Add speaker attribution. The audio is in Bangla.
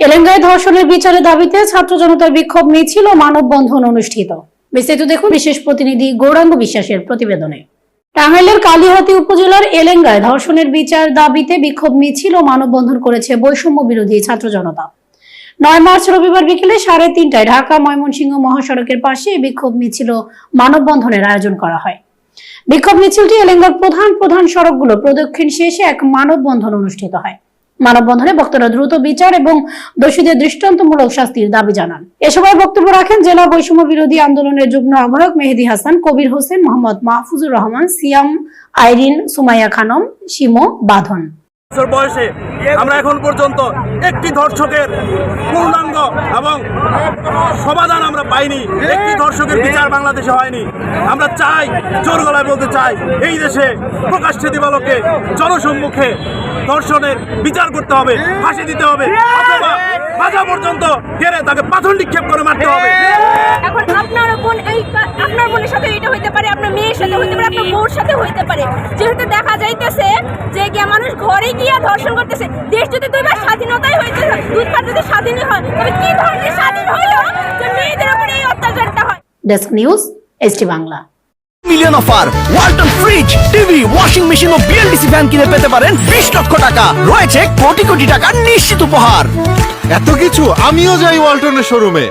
Speaker 1: এলেঙ্গায় ধর্ষণের বিচারের দাবিতে ছাত্র জনতার বিক্ষোভ মিছিল ও মানববন্ধন অনুষ্ঠিত। বিস্তারিত দেখুন বিশেষ প্রতিনিধি গৌরাঙ্গ বিশ্বাসের প্রতিবেদনে। টাঙ্গাইলের কালিহাতি উপজেলার এলেঙ্গায় ধর্ষণের বিচার দাবিতে বিক্ষোভ মিছিল ও মানববন্ধন করেছে বৈষম্য বিরোধী ছাত্র জনতা। নয় মার্চ রবিবার বিকেলে সাড়ে তিনটায় ঢাকা, ময়মনসিংহ মহাসড়কের পাশে বিক্ষোভ মিছিল মানববন্ধনের আয়োজন করা হয়। বিক্ষোভ মিছিলটি এলেঙ্গার প্রধান প্রধান সড়কগুলো প্রদক্ষিণ শেষে এক মানববন্ধন অনুষ্ঠিত হয়। মানববন্ধনে বক্তারা দ্রুত বিচার এবং দোষীদের দৃষ্টান্তমূলক শাস্তির দাবি জানান। এ সময় বক্তব্য রাখেন জেলা বৈষম্য বিরোধী আন্দোলনের যুগ্ম আহ্বায়ক মেহেদি হাসান, কবির হোসেন, মোহাম্মদ মাহফুজুর রহমান, সিয়াম, আইরিন, সুমাইয়া খানম, শিমো, বাধন।
Speaker 2: বয়সে আমরা এখন পর্যন্ত একটি ধর্ষকের পূর্ণাঙ্গ এবং সমাধান আমরা পাইনি। একটি ধর্ষকের বিচার বাংলাদেশে হয়নি। আমরা চাই, জোর গলায় বলতে চাই, এই দেশে প্রকাশ্যে দিবালোকে জনসম্মুখে ধর্ষণের বিচার করতে হবে, ফাঁসি দিতে হবে, অথবা বাজা পর্যন্ত গেড়ে তাকে পাথর নিক্ষেপ করে মারতে হবে।
Speaker 3: এখন আপনার বোন এই আপনার বোনের সাথে এটা হইতে পারে, আপনার মেয়ের সাথে আপনার বউর সাথে হইতে পারে। যেহেতু দেখা যাইতেছে যে গিয়া মানুষ ঘরে গিয়া ধর্ষণ করতেছে, দেশ যদি দুইবার স্বাধীনতাই হইতে দুইবার যদি স্বাধীনই হয়
Speaker 1: desk news ST Bangla
Speaker 4: million offer Walton fridge TV washing machine ও বিএলডিসি ফ্যান কিনে পেতে পারেন বিশ লক্ষ টাকা। রয়েছে কোটি কোটি টাকার নিশ্চিত উপহার।
Speaker 5: এত কিছু আমিও যাই ওয়ালটনের শোরুমে